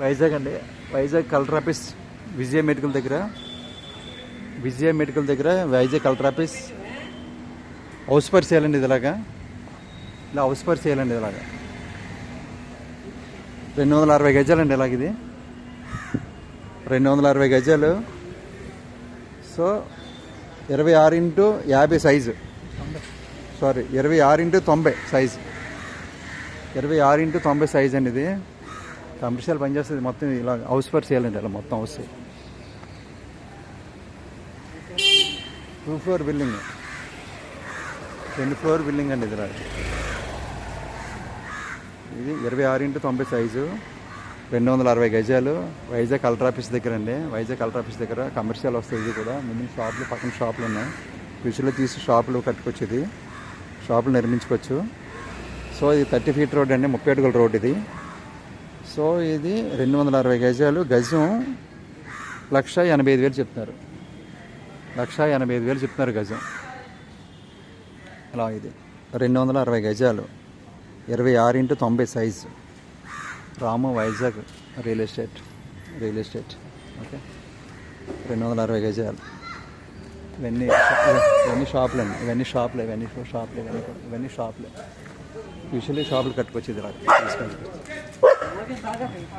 వైజాగ్ అండి. Vizag collector office Vijaya medical దగ్గర. Vijaya medical దగ్గర వైజాగ్ కలెక్టర్ ఆఫీస్. హౌస్ పర్ చేయాలండి ఇది ఇలా హౌస్ పర్ చేయాలండి ఇలాగా రెండు వందల అరవై గజాలండి ఇలాగ ఇది. రెండు వందల అరవై గజాలు. సో ఇరవై ఆరు ఇంటూ యాభై సైజు. సారీ ఇరవై ఆరు ఇంటూ తొంభై సైజు. ఇరవై ఆరు ఇంటూ తొంభై సైజ్ అండి ఇది. కమర్షియల్ పనిచేస్తుంది మొత్తం ఇలా హౌస్ పర్ చేయాలండి ఇలా మొత్తం హౌస్. టూ ఫ్లోర్ బిల్డింగ్ రెండు ఫ్లోర్ బిల్డింగ్ అండి ఇది ఇది ఇరవై ఆరు ఇంటూ తొంభై సైజు రెండు వందల అరవై గజాలు. వైజాగ్ కలెక్టర్ ఆఫీస్ దగ్గర అండి. వైజాగ్ కలెక్టర్ ఆఫీస్ దగ్గర కమర్షియల్ వస్తుంది ఇది కూడా. ముందు షాపులు పక్కన షాపులు ఉన్నాయి. ఫ్యూచర్లో తీసి షాపులు కట్టుకోవచ్చు ఇది. షాపులు నిర్మించుకోవచ్చు. సో ఇది థర్టీ ఫీట్ రోడ్ అండి. ముప్పై అడుగుల రోడ్ ఇది. సో ఇది రెండు వందల అరవై గజాలు. గజం లక్ష ఎనభై ఐదు వేలు చెప్తున్నారు. లక్ష ఎనభై ఐదు వేలు చెప్తున్నారు గజం. అలా ఇది. రెండు వందల అరవై గజాలు. ఇరవై ఆరు ఇంటూ తొంభై size. Ramu Vizag real estate. Real estate. Okay? రెండు వందల అరవై గజాలు. ఇవన్నీ ఇవన్నీ షాపులు అండి. ఇవన్నీ షాపులు ఇవన్నీ షాపులు ఇవన్నీ ఇవన్నీ షాపులు. యూజువల్లీ షాపులు కట్టుకొచ్చేది ఇలా 我给你打个电话。